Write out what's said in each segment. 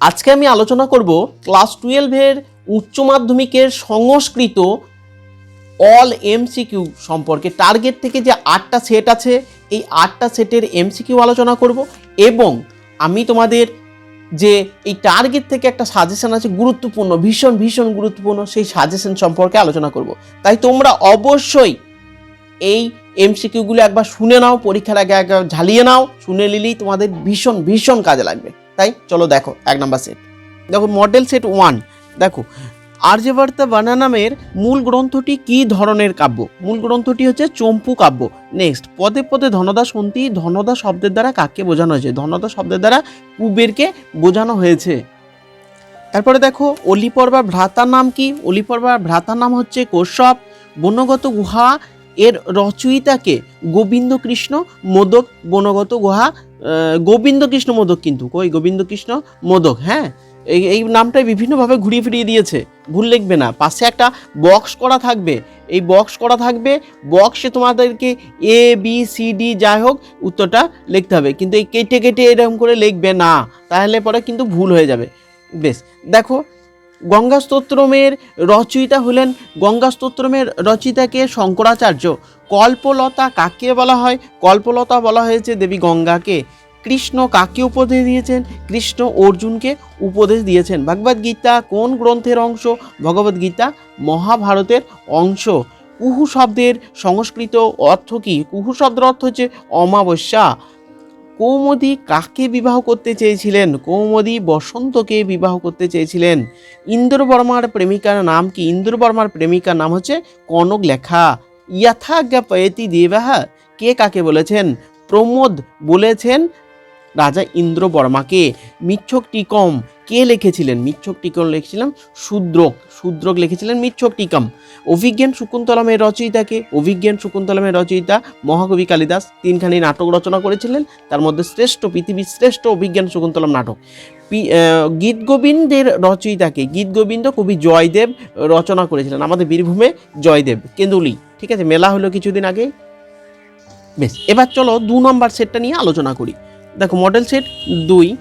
আজকে আমি আলোচনা করব ক্লাস টুয়েলভের উচ্চ মাধ্যমিকের সংস্কৃত অল এমসিকিউ সম্পর্কে। টার্গেট থেকে যে আটটা সেট আছে, এই আটটা সেটের এমসিকিউ আলোচনা করব এবং আমি তোমাদের যে এই টার্গেট থেকে একটা সাজেশন আছে, গুরুত্বপূর্ণ, ভীষণ ভীষণ গুরুত্বপূর্ণ সেই সাজেশন সম্পর্কে আলোচনা করব। তাই তোমরা অবশ্যই এই এমসিকিউগুলো একবার শুনে নাও, পরীক্ষার আগে একবার ঝালিয়ে নাও, শুনে নিলেই তোমাদের ভীষণ ভীষণ কাজে লাগবে। তাই চলো দেখো, এক নাম্বার সেট দেখো মডেল সেট ওয়ান দেখো আর্যবর্ত বানানামের মূল গ্রন্থটি কি ধরনের কাব্য? মূল গ্রন্থটি হচ্ছে চম্পু কাব্য। নেক্সট পদে পদে ধনদা শুনতি ধনদা শব্দের দ্বারা কাকে বোঝানো হয়েছে? ধনদা শব্দের দ্বারা কুবেরকে বোঝানো হয়েছে। তারপরে দেখো, অলিপর্বা ভ্রাতার নাম কি? অলিপর্বা ভ্রাতার নাম হচ্ছে কশ্যপ বনগত গুহা এর রচয়িতাকে গোবিন্দ কৃষ্ণ মোদক বনগত গুহা আহ, গোবিন্দ কৃষ্ণ মোদক কিন্তু। কই গোবিন্দ কৃষ্ণ মোদক? হ্যাঁ? এই এই নামটাই বিভিন্নভাবে ঘুরিয়ে ফিরিয়ে দিয়েছে। ভুল লিখবে না। পাশে একটা বক্স করা থাকবে। এই বক্স করা থাকবে। বক্সে তোমাদেরকে এ বি সি ডি যাই হোক উত্তরটা লিখতে হবে। কিন্তু এই কেটে কেটে এরকম করে লিখবে না। তাহলে পরে কিন্তু ভুল হয়ে যাবে। বেশ দেখো গঙ্গাস্তোত্রমের রচয়িতা হলেন গঙ্গা স্তোত্রমের রচয়িতাকে শঙ্করাচার্য। কল্পলতা কাকে বলা হয়? কল্পলতা বলা হয়েছে দেবী গঙ্গাকে। কৃষ্ণ কাকে উপদেশ দিয়েছেন? কৃষ্ণ অর্জুনকে উপদেশ দিয়েছেন। ভগবদ গীতা কোন গ্রন্থের অংশ? ভগবদ গীতা মহাভারতের অংশ। কুহু শব্দের সংস্কৃত অর্থ কি? কুহু শব্দের অর্থ হচ্ছে অমাবস্যা। কৌমদি কাকে বিবাহ করতে চেয়েছিলেন? কৌমদি বসন্তকে বিবাহ করতে চেয়েছিলেন। ইন্দ্রবর্মার প্রেমিকার নাম কি? ইন্দ্র বর্মার প্রেমিকার নাম হচ্ছে কনক লেখা ইয়াথাজ্ঞা পয়েতি দেবাহ কে কাকে বলেছেন? প্রমোদ বলেছেন, রাজা ইন্দ্র বর্মাকে। মিচ্ছক টিকম কে লিখেছিলেন? মিচ্ছক টিকম লিখেছিলেন শূদ্রক। শূদ্রক লিখেছিলেন মিচ্ছক টিকম অভিজ্ঞান শকুন্তলমের রচয়িতাকে। অভিজ্ঞান শকুন্তলমের রচয়িতা মহাকবি কালিদাস তিনখানি নাটক রচনা করেছিলেন। তার মধ্যে শ্রেষ্ঠ, পৃথিবীর শ্রেষ্ঠ অভিজ্ঞান শকুন্তলম নাটক। গীত গোবিন্দের রচয়িতাকে। গীত গোবিন্দ কবি জয়দেব রচনা করেছিলেন। আমাদের বীরভূমে জয়দেব, কেন্দুলি। ঠিক আছে মেলা হলো কিছুদিন আগে। বেশ। এবার চলো দু নম্বর সেটটা নিয়ে আলোচনা করি। দেখো মডেল সেট দুই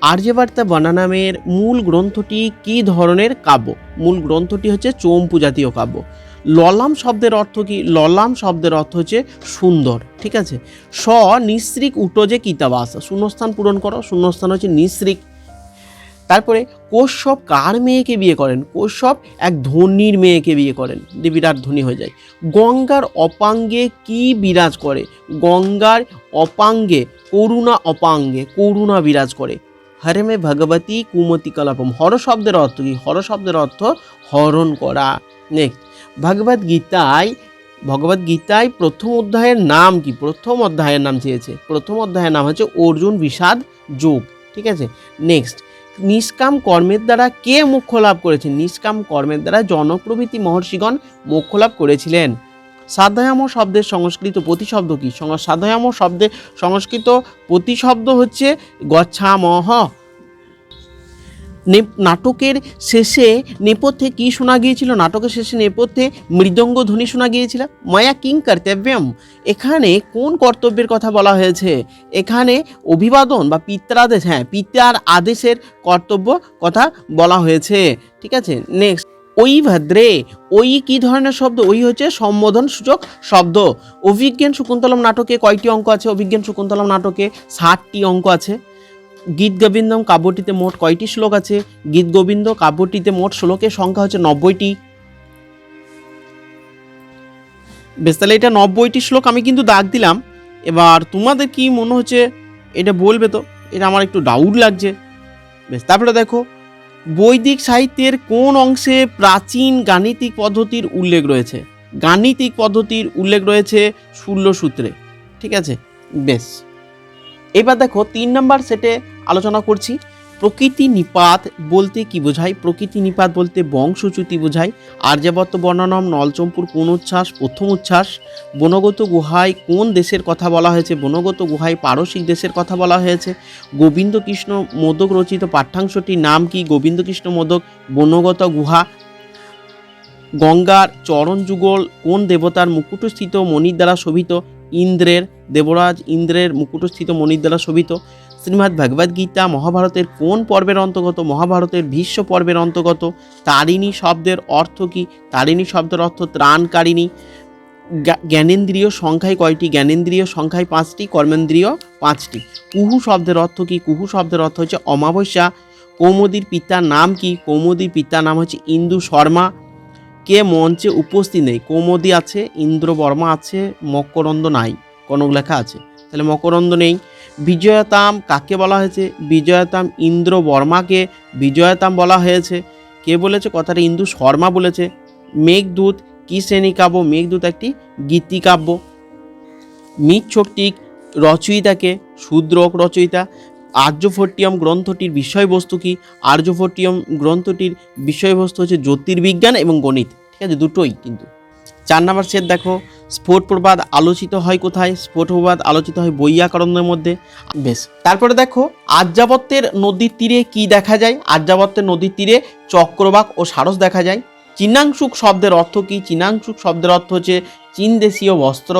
আর্যবার্তা বনানামের মূল গ্রন্থটি কি ধরনের কাব্য? মূল গ্রন্থটি হচ্ছে চম্পু জাতীয় কাব্য। ললাম শব্দের অর্থ কি? ললাম শব্দের অর্থ হচ্ছে সুন্দর ঠিক আছে? স নিঃশ্রিক উটোজে কিতাবাস। শূন্যস্থান পূরণ করো শূন্যস্থান হচ্ছে নিঃশ্রিক তারপরে কশ্যপ কার মেয়েকে বিয়ে করেন? কশ্যপ এক ধনির মেয়েকে বিয়ে করেন। যে বিরাট ধনী হয়ে যায়। গঙ্গার অপাঙ্গে কি বিরাজ করে? গঙ্গার অপাঙ্গে, করুণা অপাঙ্গে, করুণা বিরাজ করে। হরে মে ভগবতী কুমতি কলাপম। হর শব্দের অর্থ কি? হর শব্দের অর্থ হরণ করা। নেক্সট ভগবদ গীতায় ভগবদ গীতায় প্রথম অধ্যায়ের নাম কি? প্রথম অধ্যায়ের নাম চেয়েছে। প্রথম অধ্যায়ের নাম হচ্ছে অর্জুন, বিষাদ, যোগ। ঠিক আছে? নেক্সট নিষ্কাম কর্মের দ্বারা কে মোক্ষ লাভ করেছেন নিষ্কাম কর্মের দ্বারা জনপ্রভৃতি মহর্ষিগণ মোক্ষ লাভ করেছিলেন। সাধায়াম শব্দের সংস্কৃত প্রতিশব্দ কী? সাধ্যায়াম শব্দের সংস্কৃত প্রতিশব্দ হচ্ছে গচ্ছামহ। নাটকের শেষে নেপথ্যে কি শোনা গিয়েছিল? নাটকের শেষে নেপথ্যে মৃদঙ্গ ধ্বনি শোনা গিয়েছিল। মায়া কিং কর্তব্যম। এখানে কোন কর্তব্যের কথা বলা হয়েছে? এখানে অভিবাদন বা পিত্রাদেশ হ্যাঁ পিতার আদেশের কর্তব্য কথা বলা হয়েছে। ঠিক আছে? নেক্সট ওই ভাদ্রে ওই কি ধরনের শব্দ? ওই হচ্ছে সম্বোধন সূচক শব্দ। অভিজ্ঞান শকুন্তলম নাটকে কয়টি অঙ্ক আছে? অভিজ্ঞান শকুন্তলম নাটকে ষাটটি অঙ্ক আছে। গীত গোবিন্দম কাব্যটিতে মোট কয়টি শ্লোক আছে? গীত গোবিন্দ কাব্যটিতে মোট শ্লোকের সংখ্যা হচ্ছে নব্বইটি। বেশ, তাহলে এটা নব্বইটি শ্লোক আমি কিন্তু দাগ দিলাম। এবার তোমাদের কি মনে হচ্ছে? এটা বলবে তো, এটা আমার একটু ডাউট লাগছে। বেশ, তারপরে দেখো, বৈদিক সাহিত্যের কোন অংশে প্রাচীন গাণিতিক পদ্ধতির উল্লেখ রয়েছে? গাণিতিক পদ্ধতির উল্লেখ রয়েছে শূল্যসূত্রে ঠিক আছে? বেশ, এবার দেখো, তিন নম্বর সেটে আলোচনা করছি। প্রকৃতি নিপাত বলতে কি বোঝায়? প্রকৃতি নিপাত বলতে বংশচ্যুতি বোঝায়। আর্যাবর্ত বর্ণনম, নলচম্পুর কোন উচ্ছ্বাস? প্রথম উচ্ছ্বাস। বনগত গুহায় কোন দেশের কথা বলা হয়েছে? বনগত গুহায় পারসিক দেশের কথা বলা হয়েছে। গোবিন্দ কৃষ্ণ মোদক রচিত পাঠ্যাংশটির নাম কি? গোবিন্দ কৃষ্ণ মোদক, বনগত গুহা। গঙ্গার চরণ যুগল কোন দেবতার মুকুটস্থিত মণির দ্বারা শোভিত? ইন্দ্রের, দেবরাজ ইন্দ্রের মুকুটস্থিত মণির দ্বারা শোভিত। শ্রীমদ্ ভগবদ গীতা মহাভারতের কোন পর্বের অন্তর্গত? মহাভারতের ভীষ্ম পর্বের অন্তর্গত। তারিণী শব্দের অর্থ কি? তারিণী শব্দের অর্থ ত্রাণকারিণী। জ্ঞা- জ্ঞানেন্দ্রিয় সংখ্যায় কয়টি? জ্ঞানেন্দ্রিয় সংখ্যায় পাঁচটি, কর্মেন্দ্রিয় পাঁচটি। কুহু শব্দের অর্থ কি? কুহু শব্দের অর্থ হচ্ছে অমাবস্যা। কৌমদির পিতার নাম কি? কৌমদির পিতার নাম হচ্ছে ইন্দু শর্মা। কে মঞ্চে উপস্থিত নেই? কৌমদি আছে ইন্দ্র বর্মা আছে, মকরন্দ নাই। কনক লেখা আছে। তাহলে মকরন্দ নেই। বিজয়তাম কাকে বলা হয়েছে? বিজয়তাম ইন্দ্র বর্মাকে বিজয়তাম বলা হয়েছে। কে বলেছে? কথাটা ইন্দু শর্মা বলেছে। মেঘদূত কি শ্রেণি কাব্য? মেঘদূত একটি গীতিকাব্য মিচ্ছকটিক রচয়িতাকে শূদ্রক রচয়িতা। আর্যভট্টিয়ম গ্রন্থটির বিষয়বস্তু কি? আর্যভট্টিয়ম গ্রন্থটির বিষয়বস্তু হচ্ছে জ্যোতির্বিজ্ঞান এবং গণিত। ঠিক আছে, দুটোই কিন্তু। চার নাম্বার সেট দেখো, স্ফোট প্রবাদ আলোচিত হয় কোথায়? স্ফোট প্রবাদ আলোচিত হয় বৈয়াকরণের মধ্যে। বেশ, তারপরে দেখো, আর্যাবত্যের নদীর তীরে কি দেখা যায়? আর্যাবত্যের নদীর তীরে চক্রবাক ও সারস দেখা যায়। চীনাংশুক শব্দের অর্থ কি? চীনাংশুক শব্দের অর্থ হচ্ছে চীন দেশীয় বস্ত্র।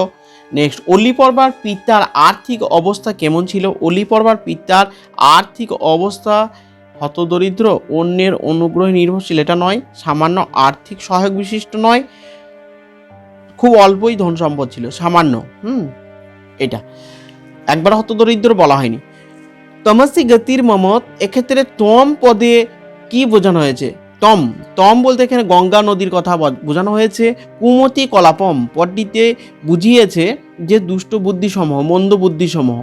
নেক্সট অলি পর্বার পিতার আর্থিক অবস্থা কেমন ছিল? অলি পর্বার পিতার আর্থিক অবস্থা হতদরিদ্র, অন্যের অনুগ্রহে নির্ভরশীল, এটা নয়, সামান্য আর্থিক সহায়ক বিশিষ্ট নয়। খুব অল্পই ধন সম্পদ ছিল, সামান্য। হুম, এটা। একবার হতদরিদ্র বলা হয়নি। তমসি গতির মমত, এক্ষেত্রে তম পদে কি বোঝানো হয়েছে? তম। তম বলতে এখানে গঙ্গা নদীর কথা বোঝানো হয়েছে। কুমতি কলাপম পদটিতে বুঝিয়েছে যে দুষ্ট বুদ্ধিসমূহ, মন্দ বুদ্ধিসমূহ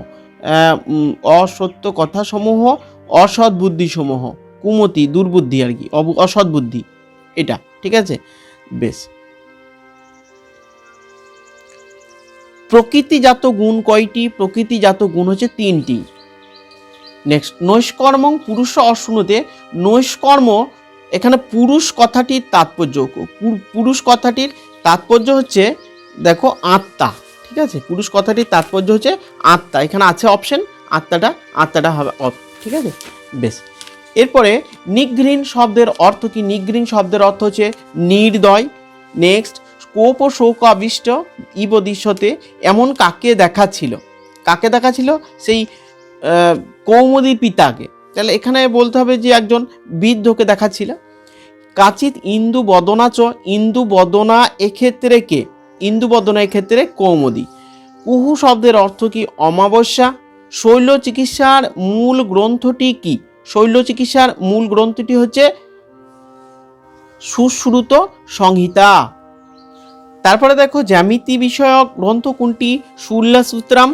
অসত্য কথাসমূহ, অসৎ বুদ্ধিসমূহ, কুমতি, দুর্বুদ্ধি আর কি অসৎ বুদ্ধি। এটা, ঠিক আছে? বেশ। প্রকৃতিজাত গুণ কয়টি? প্রকৃতিজাত গুণ হচ্ছে তিনটি। নেক্সট নৈষ্কর্ম পুরুষ অশুনতে, নৈষ্কর্ম, এখানে পুরুষ কথাটির তাৎপর্য। পুরুষ কথাটির তাৎপর্য হচ্ছে, দেখো, আত্মা, ঠিক আছে? পুরুষ কথাটির তাৎপর্য হচ্ছে আত্মা। এখানে আছে অপশন আত্মাটা আত্মাটা হবে ঠিক আছে? বেশ। এরপরে নিঘ্রিন শব্দের অর্থ কি? নিঘ্রিন শব্দের অর্থ হচ্ছে নির্দয়। নেক্সট কোপ ও শোক আবিষ্ট ইব দৃশ্যতে এমন কাকে দেখাচ্ছিল? কাকে দেখাচ্ছিল? সেই আহ, কৌমুদীর পিতাকে। তাহলে এখানে বলতে হবে যে একজন বৃদ্ধকে দেখাচ্ছিল। কাচিত ইন্দু বদনাচ ইন্দু বদনা এক্ষেত্রে কে? ইন্দু বদনা এক্ষেত্রে কৌমুদী। কুহু শব্দের অর্থ কি? অমাবস্যা। শৈল চিকিৎসার মূল গ্রন্থটি কি? শৈল চিকিৎসার মূল গ্রন্থটি হচ্ছে সুশ্রুত সংহিতা। তারপরে দেখো জ্যামিতি বিষয়ক গ্রন্থ কোনটি? শুল্লা সূত্রাম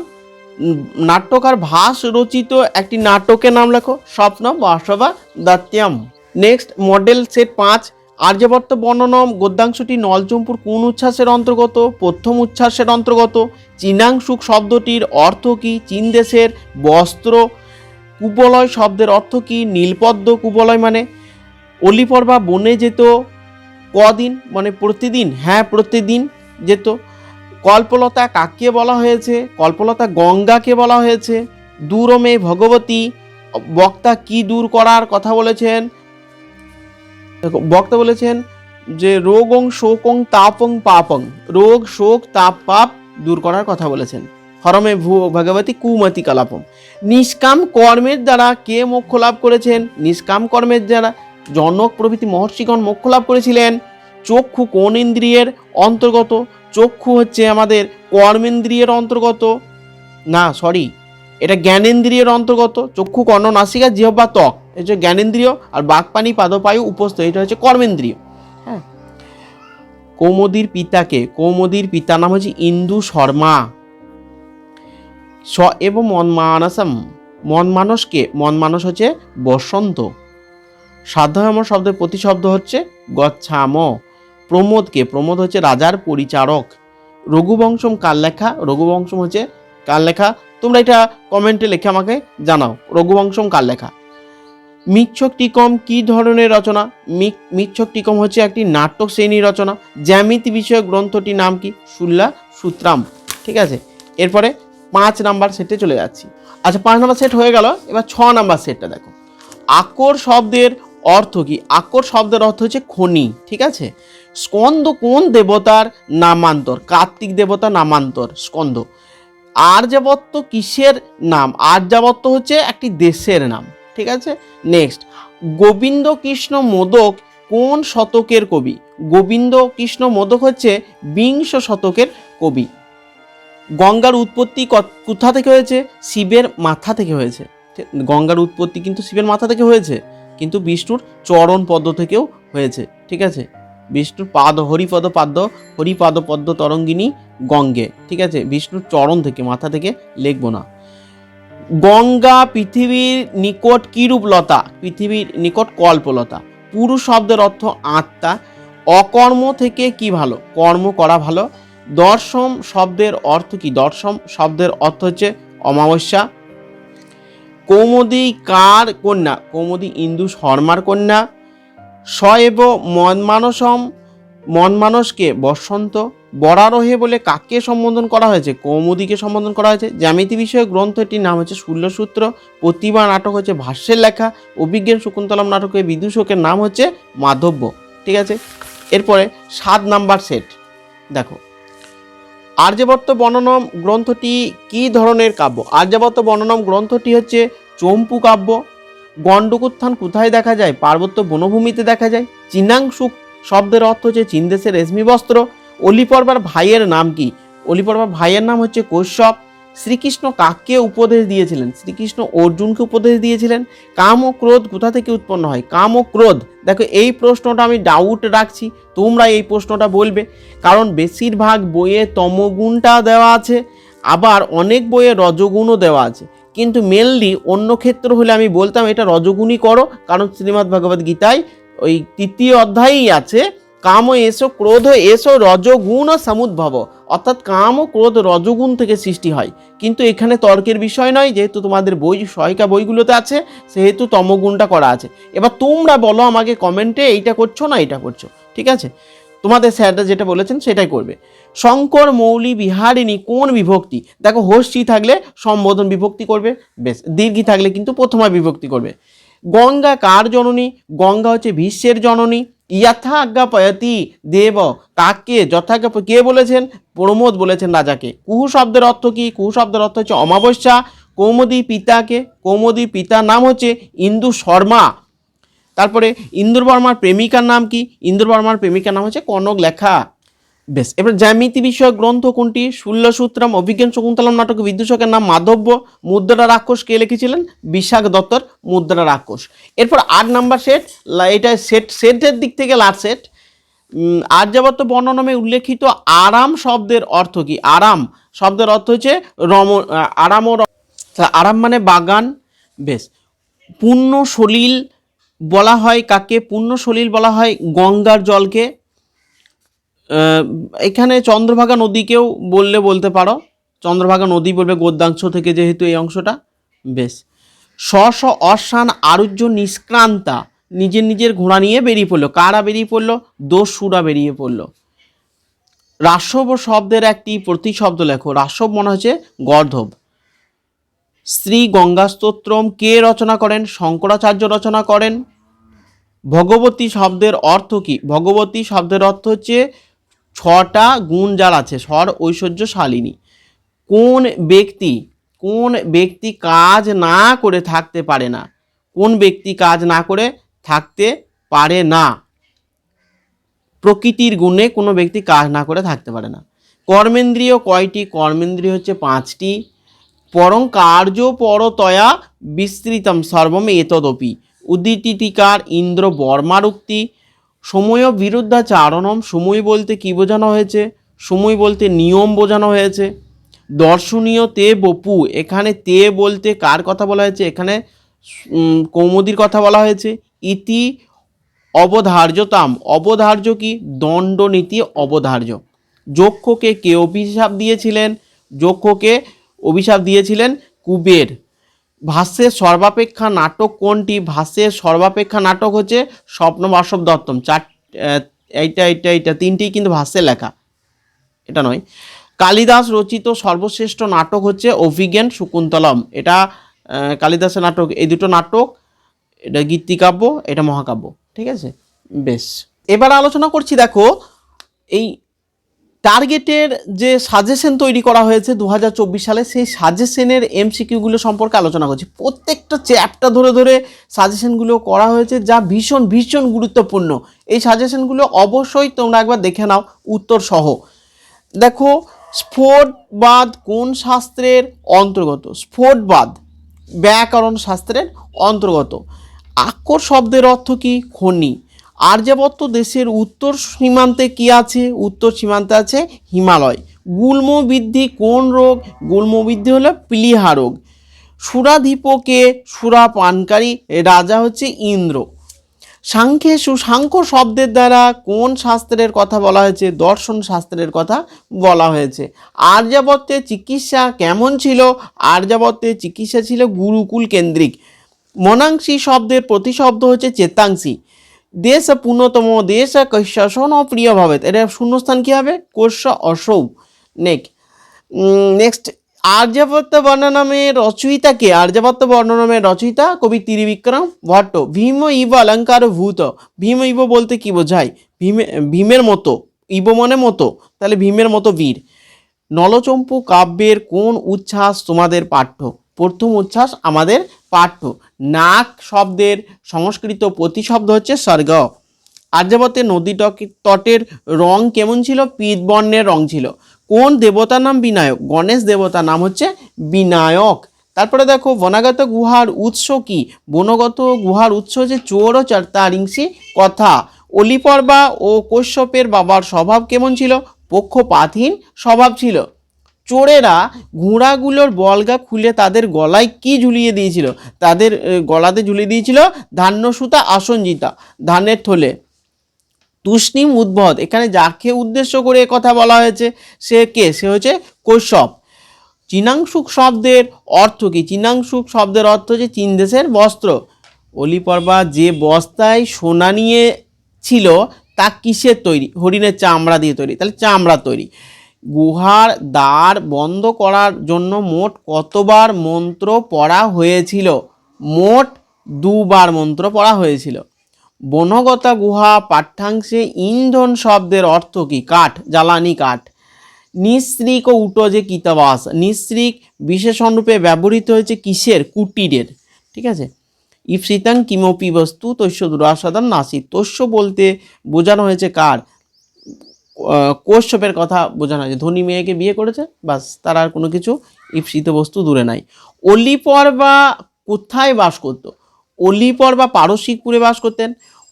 নাট্যকার ভাস রচিত একটি নাটকের নাম লেখো। স্বপ্ন, বাসবা, দাত্যাম। নেক্সট মডেল সেট পাঁচ। আর্যবর্ত বর্ণনম, গদ্যাংশটি নলচম্পুর কোন উচ্ছ্বাসের অন্তর্গত? প্রথম উচ্ছ্বাসের অন্তর্গত। চীনাংশুক শব্দটির অর্থ কি? চীন দেশের বস্ত্র কুবলয় শব্দের অর্থ কি? নীলপদ্ম কুবলয় মানে অলিপর্বা বনে যেত। কদিন মানে প্রতিদিন হ্যাঁ প্রতিদিন যেত। কল্পলতা কাকে বলা হয়েছে, কল্পলতা গঙ্গাকে বলা হয়েছে। দূরমে ভগবতী, বক্তা কি দূর করার কথা বলেছেন? বক্তা বলেছেন যে, রোগং শোকং তাপং পাপং, রোগ, শোক, তাপ, পাপ দূর করার কথা বলেছেন। হরমে ভূ, ভগবতী কুমতি কলাপম। নিষ্কাম কর্মের দ্বারা কে মোক্ষ লাভ করেছেন? নিষ্কাম কর্মের দ্বারা। জনক প্রভৃতি মহর্ষিগণ মোক্ষ লাভ করেছিলেন। চক্ষু কোন ইন্দ্রিয়ের অন্তর্গত? চক্ষু হচ্ছে আমাদের কর্মেন্দ্রিয়ের অন্তর্গত। না সরি এটা জ্ঞানেন্দ্রিয়ের অন্তর্গত। চক্ষু কর্ণ নাসিকা, জিহ্বা ত্বক এটা হচ্ছে জ্ঞানেন্দ্রিয় আর বাকপানি পাদপায়ু উপস্থ এটা হচ্ছে কর্মেন্দ্রিয়। হ্যাঁ। কৌমুদীর পিতাকে, কৌমদির পিতার নাম হচ্ছে ইন্দু শর্মা। স এবং মন মানসম মন মানসকে মন মানস হচ্ছে বসন্ত। সাধ্যম শব্দের প্রতিশব্দ হচ্ছে গচ্ছাম। প্রমোদকে, প্রমোদ হচ্ছে রাজার পরিচারক। রঘুবংশম কার লেখা রঘুবংশম হচ্ছে কার লেখা তোমরা এটা কমেন্টে লেখে আমাকে জানাও, রঘুবংশম কার লেখা মিচ্ছক টিকম কি ধরনের রচনা? মিচ্ছক টিকম হচ্ছে একটি নাটক শ্রেণির রচনা। জ্যামিতি বিষয়ক গ্রন্থটির নাম কি? সুল্লা সূত্রাম। ঠিক আছে? এরপরে পাঁচ নাম্বার সেটে চলে যাচ্ছি। আচ্ছা পাঁচ নাম্বার সেট হয়ে গেল। এবার ছ নাম্বার সেটটা দেখো। আকর শব্দের অর্থ কি? আকর শব্দের অর্থ হচ্ছে খনি, ঠিক আছে? স্কন্দ কোন দেবতার নামান্তর? কার্তিক দেবতা নামান্তর, স্কন্দ। আর্যাবত্ত কিসের নাম? আর্যাবত্ত হচ্ছে একটি দেশের নাম, ঠিক আছে? নেক্সট গোবিন্দ কৃষ্ণ মোদক কোন শতকের কবি? গোবিন্দ কৃষ্ণ মোদক হচ্ছে বিংশ শতকের কবি। গঙ্গার উৎপত্তি কোথা থেকে হয়েছে? শিবের মাথা থেকে হয়েছে। গঙ্গার উৎপত্তি কিন্তু শিবের মাথা থেকে হয়েছে। কিন্তু বিষ্ণুর চরণ পদ্ম থেকেও হয়েছে, ঠিক আছে? বিষ্ণুর পাদ, হরিপদ পাদ্য, হরিপাদ পদ্ম তরঙ্গিনী গঙ্গে, ঠিক আছে? বিষ্ণুর চরণ থেকে, মাথা থেকে লিখব না। গঙ্গা পৃথিবীর নিকট কিরূপ লতা? পৃথিবীর নিকট কল্পলতা পুরুষ শব্দের অর্থ আত্মা। অকর্ম থেকে কি ভালো? কর্ম করা ভালো। দর্শম শব্দের অর্থ কি? দর্শম শব্দের অর্থ হচ্ছে অমাবস্যা কৌমদি কার কন্যা? কৌমদি ইন্দু শর্মার কন্যা। সএব মনমানসম, মনমানসকে বসন্ত, বরারোহে বলে কাকে সম্বোধন করা হয়েছে? কৌমুদিকে সম্বোধন করা হয়েছে। জ্যামিতি বিষয়ক গ্রন্থটির নাম হচ্ছে শূল্যসূত্র প্রতিভা নাটক হচ্ছে ভাষ্যের লেখা। অভিজ্ঞান শকুন্তলম নাটকের বিদূষকের নাম হচ্ছে মাধব্য। ঠিক আছে? এরপরে সাত নাম্বার সেট। দেখো আর্যবর্ত বর্ণনম গ্রন্থটি কি ধরনের কাব্য? আর্যাবর্ত বর্ণনম গ্রন্থটি হচ্ছে চম্পু কাব্য। গণ্ডকোত্থান কোথায় দেখা যায়? পার্বত্য বনভূমিতে দেখা যায়। চিনাংশুক শব্দের অর্থ হচ্ছে চীনদেশের রেশমি বস্ত্র। অলিপর্বার ভাইয়ের নাম কি? অলিপর্বার ভাইয়ের নাম হচ্ছে কৌশ্যপ। শ্রীকৃষ্ণ কাকে উপদেশ দিয়েছিলেন, শ্রীকৃষ্ণ অর্জুনকে উপদেশ দিয়েছিলেন, কাম ও ক্রোধ কোথা থেকে উৎপন্ন হয়? কাম ও ক্রোধ। দেখো, এই প্রশ্নটা আমি ডাউট রাখছি, তোমরা এই প্রশ্নটা বলবে। কারণ বেশিরভাগ বইয়ে তমগুণটা দেওয়া আছে, আবার অনেক বইয়ে রজগুণও দেওয়া আছে। কিন্তু মেনলি অন্য ক্ষেত্র হলে আমি বলতাম, এটা রজগুণই করো, কারণ শ্রীমদ্ ভগবদ গীতায় ওই তৃতীয় অধ্যায়েই আছে কাম এসো, ক্রোধ এসো রজগুণ সমুদ্ভব অর্থাৎ কাম ও ক্রোধ রজগুণ থেকে সৃষ্টি হয়। কিন্তু এখানে তর্কের বিষয় নয়, যেহেতু তোমাদের বই, সহায়িকা বইগুলোতে আছে, সেহেতু তমগুণটা করা আছে। এবার তোমরা বলো আমাকে কমেন্টে এইটা করছ না এটা করছ, ঠিক আছে? তোমাদের স্যাররা যেটা বলেছেন সেটাই করবে। শঙ্কর, মৌলি, বিহারিণী, কোন বিভক্তি? দেখো হোস্টি থাকলে সম্বোধন বিভক্তি করবে, বেশ। দীর্ঘি থাকলে কিন্তু প্রথমা বিভক্তি করবে। গঙ্গা কার জননী? গঙ্গা হচ্ছে ভীষ্মের জননী। ইয়াথা আজ্ঞা পয়তি দেব কাকে? যথাজ্ঞা কে বলেছেন? প্রমোদ বলেছেন রাজাকে। কুহু শব্দের অর্থ কি? কুহু শব্দের অর্থ হচ্ছে অমাবস্যা। কৌমদী পিতাকে কৌমদীর পিতার নাম হচ্ছে ইন্দু শর্মা। তারপরে ইন্দুর বর্মার প্রেমিকার নাম কি? ইন্দুর বর্মার প্রেমিকার নাম হচ্ছে কনক লেখা। বেশ, এবার জ্যামিতি বিষয়ক গ্রন্থ কোনটি? শূল্যসূত্রম, অভিজ্ঞান শকুন্তলম নাটক, বিদূষকের নাম মাধব্য, মুদ্রা রাক্ষস কে লিখেছিলেন? বিশাখ দত্তর, মুদ্রা রাক্ষস। এরপর আট নাম্বার সেট এটা সেট, সেটের দিক থেকে লাস্ট সেট। আর্যাবর্ত বর্ণনামে উল্লেখিত আরাম শব্দের অর্থ কি? আরাম শব্দের অর্থ হচ্ছে রম আরাম ও আরাম মানে বাগান। বেশ পূর্ণ সলিল বলা হয় কাকে? পূর্ণ সলিল বলা হয় গঙ্গার জলকে। এখানে চন্দ্রভাগা নদীকেও বললে বলতে পারো। চন্দ্রভাগা নদী বলবে গদ্যাংশ থেকে যেহেতু এই অংশটা। বেশ। স্ব স্ব অশ্বান আরুহ্য নিষ্ক্রান্তা নিজের নিজের ঘোড়া নিয়ে বেরিয়ে পড়ল। কারা বেরিয়ে পড়ল? দস্যুরা বেরিয়ে পড়ল। রাসব শব্দের একটি প্রতিশব্দ লেখো। রাসব মনে হচ্ছে গর্ধব। শ্রী গঙ্গাস্তোত্রম কে রচনা করেন? শঙ্করাচার্য রচনা করেন। ভগবতী শব্দের অর্থ কি? ভগবতী শব্দের অর্থ হচ্ছে ছটা গুণ যার আছে, স্বর ঐশ্বর্যশালিনী কোন ব্যক্তি কোন ব্যক্তি কাজ না করে থাকতে পারে না, কোন ব্যক্তি কাজ না করে থাকতে পারে না, প্রকৃতির গুণে কোনো ব্যক্তি কাজ না করে থাকতে পারে না। কর্মেন্দ্রিয় কয়টি? কর্মেন্দ্রিয় হচ্ছে পাঁচটি। পরং কার্য পরতয়া বিস্তৃতম সর্বম এতদপি। উদিতিটিকার ইন্দ্র বর্মার উক্তি সময় বিরুদ্ধাচারণম সময় বলতে কি বোঝানো হয়েছে? সময় বলতে নিয়ম বোঝানো হয়েছে। দর্শনীয় তে বপু, এখানে তে বলতে কার কথা বলা হয়েছে? এখানে কৌমুদির কথা বলা হয়েছে। ইতি অবধার্যতাম, অবধার্য কি? দণ্ডনীতি অবধার্য। যক্ষকে কে অভিশাপ দিয়েছিলেন? যক্ষকে অভিশাপ দিয়েছিলেন কুবের। ভাষ্যের সর্বাপেক্ষা নাটক কোনটি? ভাষ্যের সর্বাপেক্ষা নাটক হচ্ছে স্বপ্ন বাসব দত্তম। চার এইটা এইটা এইটা তিনটেই কিন্তু ভাষ্যে লেখা। এটা নয়। কালিদাস রচিত সর্বশ্রেষ্ঠ নাটক হচ্ছে অভিজ্ঞান শকুন্তলম। এটা কালিদাসের নাটক। এই দুটো নাটক, এটা গীতিকাব্য, এটা মহাকাব্য। ঠিক আছে? বেশ। এবার আলোচনা করছি, দেখো, এই টার্গেটের যে সাজেশন তৈরি করা হয়েছে দু হাজার চব্বিশ সালে, সেই সাজেশনের এমসিকিউগুলো সম্পর্কে আলোচনা করছি। প্রত্যেকটা চ্যাপটা ধরে ধরে সাজেশনগুলো করা হয়েছে যা ভীষণ ভীষণ গুরুত্বপূর্ণ। এই সাজেশনগুলো অবশ্যই তোমরা একবার দেখে নাও, উত্তর সহ। দেখো, স্ফোটবাদ কোন শাস্ত্রের অন্তর্গত? স্ফোটবাদ, ব্যাকরণ শাস্ত্রের অন্তর্গত। আকর শব্দের অর্থ কি? খনি। আর্যাবর্ত দেশের উত্তর সীমান্তে কি আছে? উত্তর সীমান্তে আছে হিমালয়। গুল্ম বৃদ্ধি কোন রোগ? গুল্ম বৃদ্ধি হলো প্লিহা রোগ। সুরাধিপকে সুরা পানকারী রাজা হচ্ছে ইন্দ্র। সাংখ্যে সুসাংখ্য শব্দের দ্বারা কোন শাস্ত্রের কথা বলা হয়েছে? দর্শন শাস্ত্রের কথা বলা হয়েছে। আর্যাবর্তের চিকিৎসা কেমন ছিল? আর্যাবর্তের চিকিৎসা ছিল গুরুকুল কেন্দ্রিক। মনাংশী শব্দের প্রতিশব্দ হচ্ছে চেতাংশী। দেশ পুণ্যতম দেশ কৈশন প্রিয় ভাবে এটা শূন্যস্থান কী হবে? কোষ অসৌ। নেক। নেক্সট আর্যাবর্ত বর্ণনামের রচয়িতাকে আর্যাবর্ত বর্ণনামের রচয়িতা কবি ত্রিবিক্রম ভট্ট। ভীম ইব অলঙ্কার ভূত। ভীম ইব বলতে কি বোঝায়? ভীমে, ভীমের মতো। ইব মানে মতো। তাহলে ভীমের মতো বীর। নলচম্পু কাব্যের কোন উচ্ছ্বাস তোমাদের পাঠ্য? প্রথম উচ্ছ্বাস আমাদের পাঠ্য নাক শব্দের সংস্কৃত প্রতিশব্দ হচ্ছে স্বর্গ। আর্যাবর্তের নদী তটের রং কেমন ছিল? পিত বর্ণের রং ছিল। কোন দেবতার নাম বিনায়ক? গণেশ দেবতার নাম হচ্ছে বিনায়ক। তারপরে দেখো, বনাগত গুহার উৎস কি? বনগত গুহার উৎস হচ্ছে চোর ও চারতারিংসি কথা। অলিপর্বা ও কশ্যপের বাবার স্বভাব কেমন ছিল? পক্ষপাতহীন স্বভাব ছিল। চোরেরা ঘোড়াগুলোর বলগা খুলে তাদের গলায় কি ঝুলিয়ে দিয়েছিল? তাদের গলাতে ঝুলিয়ে দিয়েছিল ধান্য সুতা আসনজিতা, ধানের থলে। তুষ্ণিম উদ্ভদ এখানে যাকে উদ্দেশ্য করে কথা বলা হয়েছে, সে কে? সে হচ্ছে কৈশব। চীনাংশুক শব্দের অর্থ কি? চীনাংশুক শব্দের অর্থ হচ্ছে চীন দেশের বস্ত্র। অলিপর্বা যে বস্তায় সোনা নিয়ে ছিল তা কিসের তৈরি? হরিণের চামড়া দিয়ে তৈরি। তাহলে চামড়া তৈরি। গুহার দ্বার বন্ধ করার জন্য মোট কতবার মন্ত্র পড়া হয়েছিল? মোট দুবার মন্ত্র পড়া হয়েছিল। বনগতা গুহা পাঠ্যাংশে ইন্ধন শব্দের অর্থ কি? কাঠ, জ্বালানি কাঠ। নিঃশ্রিক ও উটো যে কীতাবাস নিঃশ্রিক বিশেষণরূপে ব্যবহৃত হয়েছে কিসের? কুটিরের। ঠিক আছে? ইপসিতাং কিমপি বস্তু তস্য দুরাসাদান নাসি তস্য বলতে বোঝানো হয়েছে কার? আহ, কথা বোঝানো হয়েছে ধনী মেয়েকে বিয়ে করেছে বাস তার আর কোনো কিছু ইপসিত বস্তু দূরে নাই। অলিপর বা কোথায় বাস করতো? অলিপর বা পারসিকপুরে বাস করতেন।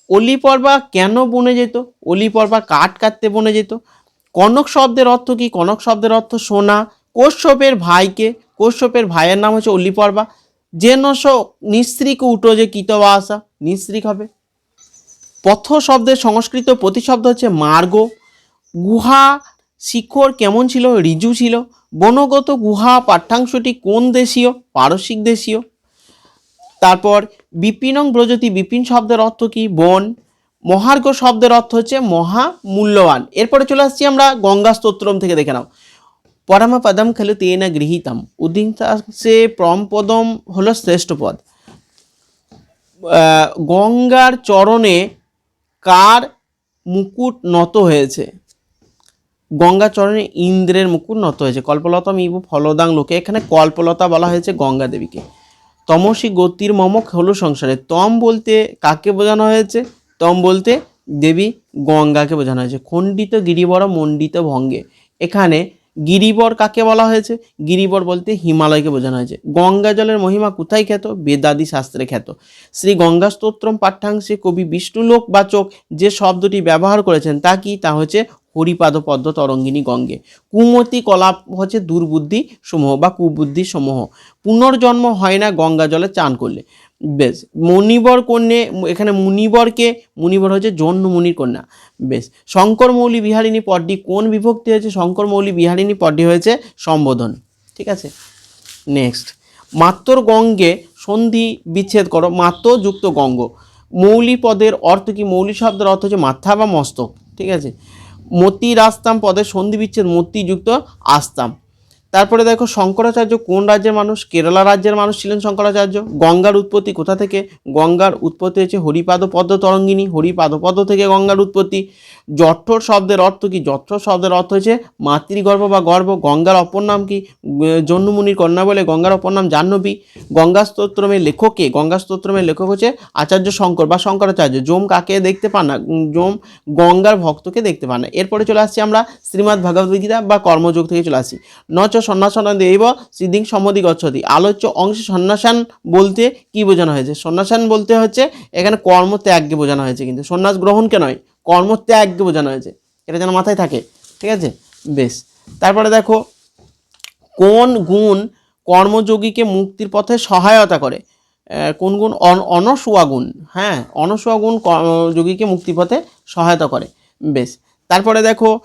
অলিপর বা কেন বনে যেত? অলিপর বা কাঠ কাটতে বনে যেত। কনক শব্দের অর্থ কি? কনক শব্দের অর্থ সোনা। কশ্যপের ভাইকে কশ্যপের ভাইয়ের নাম হচ্ছে অলিপর্বা যে নশ নিঃস্ত্রিক উটো যে কিতবা আসা নিঃস্ত্রিক হবে। পথ শব্দের সংস্কৃত প্রতিশব্দ হচ্ছে মার্গ। গুহা শিখর কেমন ছিল? ঋজু ছিল। বনগত গুহা পাঠ্যাংশটি কোন দেশীয়? পারসিক দেশীয়। তারপর বিপিনং ব্রজতি, বিপিন শব্দের অর্থ কি? বন। মহার্ঘ শব্দের অর্থ হচ্ছে মহা মূল্যবান এরপরে চলে আসছি আমরা গঙ্গা স্তোত্রম থেকে দেখে নাও। পরমপদম খেলু তেনা গৃহীতম। উদ্দিংসে পরমপদম হলো শ্রেষ্ঠ পদ। গঙ্গার চরণে কার মুকুট নত হয়েছে? গঙ্গা চরণে ইন্দ্রের মুকুট নত হয়েছে। কল্পলতা মিব ফলদাং লোকে, এখানে কল্পলতা বলা হয়েছে গঙ্গা দেবীকে। তমসী গতির মমক হলো সংসারে, তম বলতে কাকে বোঝানো হয়েছে? তম বলতে দেবী গঙ্গাকে বোঝানো হয়েছে। খণ্ডিত গিরিবর, মণ্ডিত ভঙ্গে। এখানে গিরিবর কাকে বলা হয়েছে? গিরিবর বলতে হিমালয়কে বোঝানো হয়েছে। গঙ্গা জলের মহিমা কোথায় খ্যাত? বেদাদি শাস্ত্রে খ্যাত। শ্রী গঙ্গা স্তোত্রম পাঠ্যাংশে কবি বিষ্ণুলোক বাচক যে শব্দটি ব্যবহার করেছেন, তা কি? তা হচ্ছে হরিপাদ পদ্ম তরঙ্গিনী গঙ্গে। কুমতি কলাপ হচ্ছে দুর্বুদ্ধি সমূহ বা কুবুদ্ধি সমূহ পুনর্জন্ম হয় না গঙ্গা জলে চান করলে। বেশ মণিবর কন্যে, এখানে মুনিবরকে, মুনিবর হচ্ছে জন্ম মুনির কন্যা, বেশ। শঙ্কর মৌলি বিহারিণী পদটি কোন বিভক্তি হয়েছে? শঙ্কর মৌলি বিহারিণী পদটি হয়েছে সম্বোধন, ঠিক আছে? নেক্সট মাত্তর গঙ্গে সন্ধি বিচ্ছেদ করো মাত্র যুক্ত গঙ্গ। মৌলি পদের অর্থ কি? মৌলি শব্দের অর্থ হচ্ছে মাথা বা মস্তক, ঠিক আছে? মতি রাস্তাম পদের সন্ধি বিচ্ছেদ, মতি যুক্ত আস্তাম। তারপরে দেখো শঙ্করাচার্য কোন রাজ্যের মানুষ? কেরালা রাজ্যের মানুষ ছিলেন শঙ্করাচার্য। গঙ্গার উৎপত্তি কোথা থেকে? গঙ্গার উৎপত্তি হচ্ছে হরিপাদ পদ্ম তরঙ্গিনী। হরিপাদ পদ্ম থেকে গঙ্গার উৎপত্তি। জঠর শব্দের অর্থ কি? জঠর শব্দের অর্থ হচ্ছে মাতৃগর্ভ বা গর্ভ। গঙ্গার অপর নাম কি? জন্মমুনির কন্যা বলে গঙ্গার অপর নাম জাহ্নবী। গঙ্গা স্তোত্রমের লেখকে, গঙ্গা স্তোত্রমের লেখক হচ্ছে আচার্য শঙ্কর বা শঙ্করাচার্য। যম কাকে দেখতে পান না? যম গঙ্গার ভক্তকে দেখতে পান না। এরপরে চলে আসছি আমরা শ্রীমদ্ ভগবদ্গীতা বা কর্মযোগ থেকে চলে আসি। নচ সন্ন্যাসন দেব সিদ্ধিং সম্মতি গচ্ছতি। আলোচ্য অংশে সন্ন্যাসান বলতে কি বোঝানো হয়েছে? সন্ন্যাসান বলতে হচ্ছে এখানে কর্মত্যাগকে বোঝানো হয়েছে কিন্তু। সন্ন্যাস গ্রহণকে নয়, কর্মত্যাগকে বোঝানো হয়েছে। এটা যেন মাথায় থাকে, ঠিক আছে? বেশ। তারপরে দেখো, কোন গুণ কর্মযোগীকে মুক্তির পথে সহায়তা করে? কোন গুণ? অন- অনসুয়া গুণ। হ্যাঁ অনসুয়া গুণ যোগীকে মুক্তির পথে সহায়তা করে। বেশ। তারপরে দেখো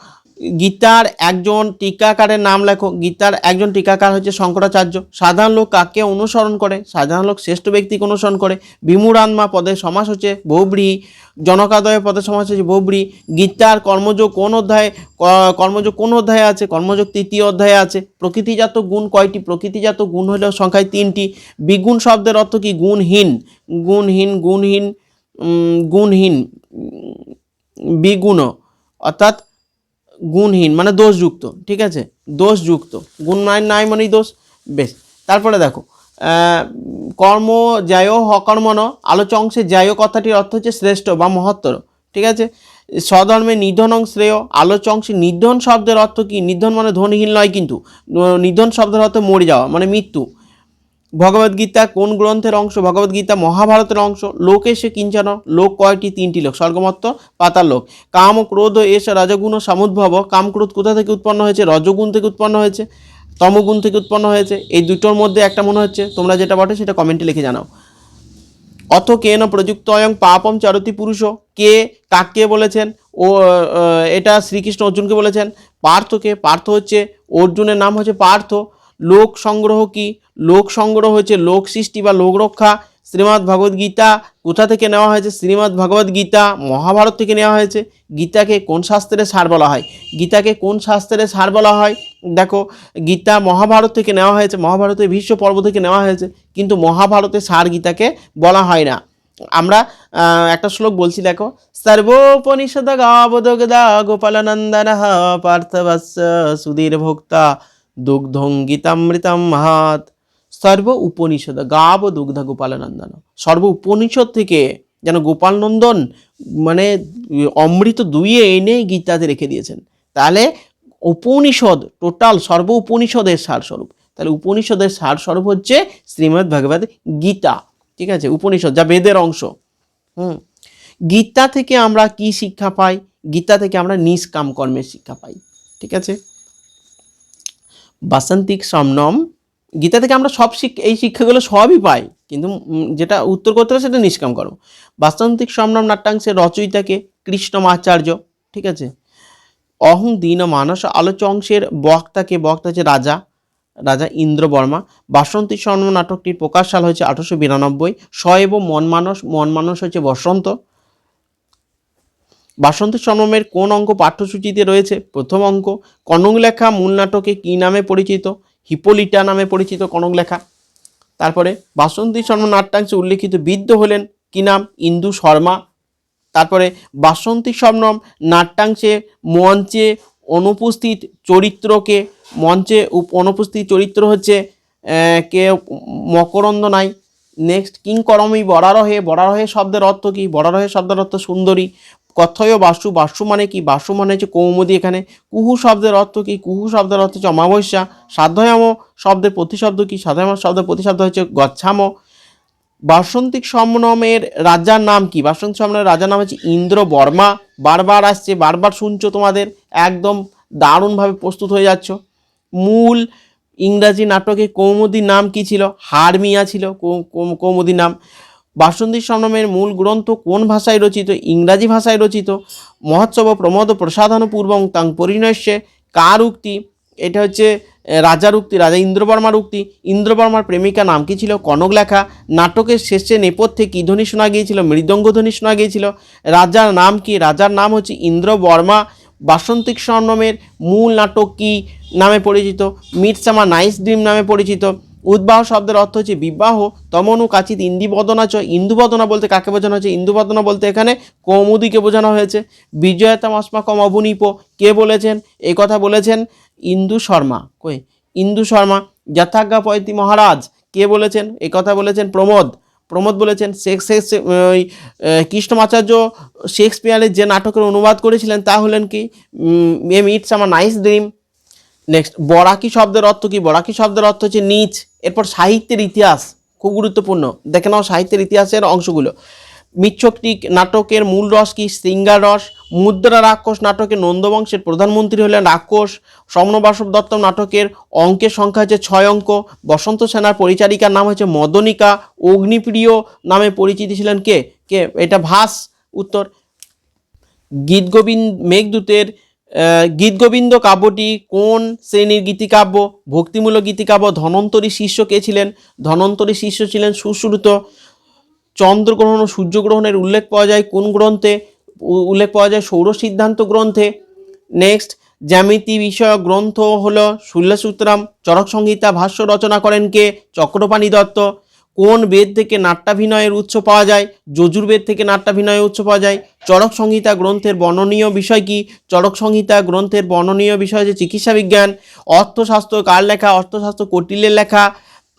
গীতার একজন টিকাকারের নাম লেখো। গীতার একজন টিকাকার হচ্ছে শঙ্করাচার্য। সাধারণ লোক কাকে অনুসরণ করে? সাধারণ লোক শ্রেষ্ঠ ব্যক্তিকে অনুসরণ করে। বিমুরান্মা পদের সমাস হচ্ছে বহুব্রী জনকাদয় পদের সমাস হচ্ছে বহুব্রী গীতার কর্মযোগ কোন অধ্যায়ে কর্মযোগ কোন অধ্যায়ে আছে? কর্মযোগ তৃতীয় অধ্যায়ে আছে। প্রকৃতিজাত গুণ কয়টি? প্রকৃতিজাত গুণ হলো সংখ্যায় তিনটি। বিগুণ শব্দের অর্থ কি? গুণহীন। গুণহীন গুণহীন গুণহীন বিগুণ। অর্থাৎ গুণহীন মানে দোষযুক্ত, ঠিক আছে? দোষযুক্ত। গুণ নাই নাই মানেই দোষ। বেশ, তারপরে দেখো কর্ম যায় হকর্মণ আলোচ অংশে যায় কথাটির অর্থ হচ্ছে শ্রেষ্ঠ বা মহত্তর, ঠিক আছে? স্বধর্মে নিধন শ্রেয়। আলোচ অংশে নিধন শব্দের অর্থ কি? নিধন মানে ধনহীন নয় কিন্তু, নিধন শব্দের অর্থ মরে যাওয়া মানে মৃত্যু। ভগবদ্গীতা কোন গ্রন্থের অংশ? ভগবদ্গীতা মহাভারতের অংশ। লোক এসে কিঞ্চন লোক কয়টি? তিনটি লোক। স্বর্গমত্ত পাতার লোক। কাম, ক্রোধ এস রজগুণ, সমুদ্ভব। কাম, ক্রোধ কোথা থেকে উৎপন্ন হয়েছে? রজগুণ থেকে উৎপন্ন হয়েছে। তমগুণ থেকে উৎপন্ন হয়েছে। এই দুটোর মধ্যে একটা মনে হচ্ছে। তোমরা যেটা বটে সেটা কমেন্টে লিখে জানাও। অথ কেন প্রযুক্ত অয়ং পাপম চরতি পুরুষ? কে কাকে বলেছেন? ও এটা শ্রীকৃষ্ণ অর্জুনকে বলেছেন। পার্থকে। পার্থ হচ্ছে, অর্জুনের নাম হচ্ছে পার্থ। লোক সংগ্রহ কি? লোক সংগ্রহ হচ্ছে লোক সৃষ্টি বা লোক রক্ষা। শ্রীমদ্ ভগবদ গীতা, কোথা থেকে নেওয়া হয়েছে? শ্রীমদ্ ভগবদ গীতা মহাভারত থেকে নেওয়া হয়েছে। গীতাকে কোন শাস্ত্রের সার বলা হয়? গীতাকে কোন শাস্ত্রের সার বলা হয়? দেখো, গীতা মহাভারত থেকে নেওয়া হয়েছে, মহাভারতের ভীষ্ম পর্ব থেকে নেওয়া হয়েছে, কিন্তু মহাভারতের সার গীতাকে বলা হয় না। আমরা একটা শ্লোক বলছি, দেখো, সর্বোপনিষদ গাবদগদা গোপালানন্দন পার্থবৎস সুধীর ভোক্তা দুগ্ধং গীতামৃতম সর্ব উপনিষদ গাব দুগ্ধ গোপালানন্দন। সর্ব উপনিষদ থেকে যেন গোপালনন্দন মানে অমৃত দুইয়ে এনে গীতাতে রেখে দিয়েছেন। তাহলে উপনিষদ টোটাল সর্ব উপনিষদের সারস্বরূপ। তাহলে উপনিষদের সারস্বরূপ হচ্ছে শ্রীমদ্ ভগবদ গীতা। ঠিক আছে? উপনিষদ যা বেদের অংশ। হুম? গীতা থেকে আমরা কি শিক্ষা পাই? গীতা থেকে আমরা নিষ্কাম কর্মের শিক্ষা পাই। ঠিক আছে? বাসন্তিক সমনম। গীতা থেকে আমরা সব শিক্ষা এই শিক্ষাগুলো সবই পাই, কিন্তু যেটা উত্তর করতে হবে সেটা নিষ্কাম করো। বাসন্তিক সমনম নাট্যাংশের রচয়িতাকে কৃষ্ণমাচার্য, ঠিক আছে? অহং দীন মানস আলোচ অংশের বক্তাকে, বক্তা হচ্ছে রাজা রাজা ইন্দ্র বর্মা বাসন্তী স্বর্ণ নাটকটির প্রকাশ সাল হয়েছে আঠারোশো বিরানব্বই। স এবং মন মানস মন মানস হচ্ছে বসন্ত। বাসন্তী স্বর্ণমের কোন অঙ্ক পাঠ্যসূচিতে রয়েছে? প্রথম অঙ্ক কনক লেখা মূল নাটকে কী নামে পরিচিত? হিপোলিটা নামে পরিচিত কনক লেখা তারপরে, বাসন্তী শর্মা নাট্যাংশে উল্লেখিত বিদ্য হলেন কি নাম? ইন্দু শর্মা। তারপরে, বাসন্তী স্বর্ণম নাট্যাংশে মঞ্চে অনুপস্থিত চরিত্রকে, মঞ্চে অনুপস্থিত চরিত্র হচ্ছে কে মকরন্দ নাই নেক্সট কিং করমই বরারহে বরারহে শব্দের অর্থ কী? বরারহে শব্দের অর্থ সুন্দরী। কথয় বাসু বাসু মানে কি? বাসু মানে হচ্ছে কৌমুদি এখানে। কুহু শব্দের অর্থ কি? কুহু শব্দের অর্থ হচ্ছে অমাবস্যা। সাধ্যয়াম শব্দের প্রতিশব্দ কি? সাধ্যয়াম শব্দের প্রতিশব্দ হচ্ছে গচ্ছাম। বাসন্তিক সমনমের রাজার নাম কি? বাসন্তী সমনমের রাজার নাম হচ্ছে ইন্দ্র বর্মা বারবার আসছে, বারবার শুনছো তোমাদের। একদম দারুণভাবে প্রস্তুত হয়ে যাচ্ছ। মূল ইংরাজি নাটকে কৌমুদীর নাম কি ছিল? হারমিয়া ছিল কৌ- কৌ- নাম। বাসন্তী সমনমের মূল গ্রন্থ কোন ভাষায় রচিত? ইংরাজি ভাষায় রচিত। মহোৎসব প্রমোদ প্রসাধন পূর্বং তাং পরিণয়সে কার উক্তি? এটা হচ্ছে রাজার উক্তি, রাজা ইন্দ্রবর্মার উক্তি। ইন্দ্রবর্মার প্রেমিকা নাম কি ছিল? কনক লেখা। নাটকের শেষে নেপথ্যে কী ধ্বনি শোনা গিয়েছিল? মৃদঙ্গ ধ্বনি শোনা গিয়েছিল। রাজার নাম কি? রাজার নাম হচ্ছে ইন্দ্রবর্মা। বাসন্তিক স্বর্ণমের মূল নাটক কী নামে পরিচিত? মিটসামা নাইস ড্রিম নামে পরিচিত। উদ্বাহ শব্দের অর্থ হচ্ছে বিবাহ, তমনু কাচিত ইন্দিবদনা চ ইন্দুবদনা বলতে কাকে বোঝানো হচ্ছে ইন্দুবদনা বলতে এখানে কৌমুদিকে বোঝানো হয়েছে। বিজয়তাম অস্মাকম অবনীপ, কে বলেছেন? এই কথা বলেছেন ইন্দু শর্মা। কই? ইন্দু শর্মা, যথাজ্ঞা পয়তি মহারাজ, কে বলেছেন? এই কথা বলেছেন প্রমোদ। প্রমোদ বলেছেন শেখ শেখ ওই কৃষ্ণমাচার্য শেক্সপিয়ারের যে নাটকের অনুবাদ করেছিলেন, তা হলেন কি? এম, ইটস আমার নাইস ড্রিম। নেক্সট, বরাকি শব্দের অর্থ কি? বরাকি শব্দের অর্থ হচ্ছে নিচ। এরপর সাহিত্যের ইতিহাস, খুব গুরুত্বপূর্ণ। দেখে নাও সাহিত্যের ইতিহাসের অংশগুলো। মিচ্ছকটিক নাটকের মূল রস কি? শৃঙ্গার রস। মুদ্রা রাক্ষস নাটকের নন্দবংশের প্রধানমন্ত্রী হলেন রাক্ষস। স্বর্ণবাসব দত্ত নাটকের অঙ্কের সংখ্যা হচ্ছে ছয় অঙ্ক। বসন্ত সেনার পরিচারিকার নাম হচ্ছে মদনিকা। অগ্নিপ্রিয় নামে পরিচিতি ছিলেন কে? কে? এটা ভাস। উত্তর। গীতগোবিন্দ মেঘদূতের গীতগোবিন্দ কাব্যটি কোন শ্রেণির গীতিকাব্য ভক্তিমূলক গীতিকাব্য ধনন্তরী শিষ্য কে ছিলেন? ধনন্তরী শিষ্য ছিলেন সুশ্রুত। চন্দ্রগ্রহণ ও সূর্যগ্রহণের উল্লেখ পাওয়া যায় কোন গ্রন্থে? উল্লেখ পাওয়া যায় সৌর সিদ্ধান্ত গ্রন্থে। নেক্সট, জ্যামিতি বিষয়ক গ্রন্থ হলো শূল্যসূত্রাম চরক সংহিতা ভাষ্য রচনা করেন কে? চক্রপাণি দত্ত। কোন বেদ থেকে নাট্যাভিনয়ের উৎস পাওয়া যায়? যজুর্বেদ থেকে নাট্যাভিনয়ের উৎস পাওয়া যায়। চরক সংহিতা গ্রন্থের বর্ণনীয় বিষয় কি? চরক সংহিতা গ্রন্থের বর্ণনীয় বিষয় হচ্ছে চিকিৎসা বিজ্ঞান। অর্থশাস্ত্র কার লেখা? অর্থশাস্ত্র কটিলের লেখা।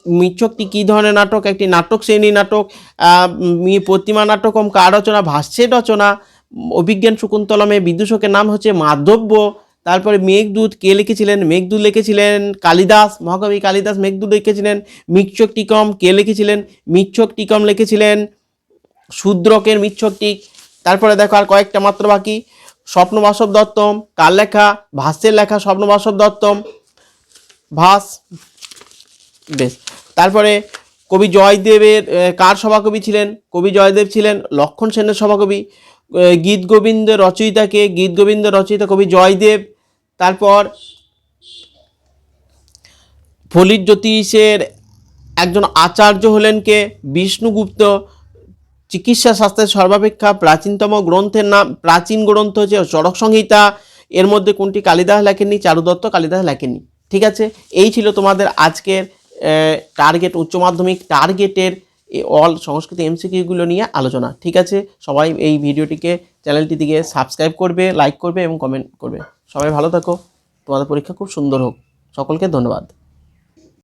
মিচ্ছকটি কী ধরনের নাটক? একটি নাটক শ্রেণি নাটক। প্রতিমা নাটকম কার রচনা? ভাষ্যের রচনা। অভিজ্ঞান শকুন্তলমে বিদূষকের নাম হচ্ছে মাধব্য। তারপরে মেঘদূত কে লিখেছিলেন? মেঘদূত লিখেছিলেন কালিদাস, মহাকবি কালিদাস মেঘদূত লিখেছিলেন। মিচ্ছক টিকম কে লিখেছিলেন? মিচ্ছক টিকম লিখেছিলেন। শূদ্রকের মিচ্ছক টিক। তারপরে দেখো আর কয়েকটা মাত্র বাকি। স্বপ্নবাসব দত্তম, কার লেখা? ভাষ্যের লেখা স্বপ্নবাসব দত্তম। ভাস, বেশ। তারপরে কবি জয়দেবের কার সভাকবি ছিলেন? কবি জয়দেব ছিলেন লক্ষণ সেনের সভাকবি। গীত গোবিন্দ রচয়িতাকে, গীত গোবিন্দ রচয়িতা কবি জয়দেব, তারপর ফলিত জ্যোতিষের একজন আচার্য হলেন কে? বিষ্ণুগুপ্ত। চিকিৎসা শাস্ত্রের সর্বাপেক্ষা প্রাচীনতম গ্রন্থের নাম, প্রাচীন গ্রন্থ হচ্ছে চরক সংহিতা। এর মধ্যে কোনটি কালিদাস লেখেননি? চারুদত্ত কালিদাস লেখেননি। ঠিক আছে? এই ছিল তোমাদের আজকের টার্গেট উচ্চ মাধ্যমিক টার্গেটের অল সংস্কৃত এমসিকিউগুলো নিয়ে আলোচনা, ঠিক আছে? সবাই এই ভিডিওটিকে চ্যানেলটি দিকে সাবস্ক্রাইব করবে লাইক করবে এবং কমেন্ট করবে। সবাই ভালো থাকো। তোমাদের পরীক্ষা খুব সুন্দর হোক। সকলকে ধন্যবাদ।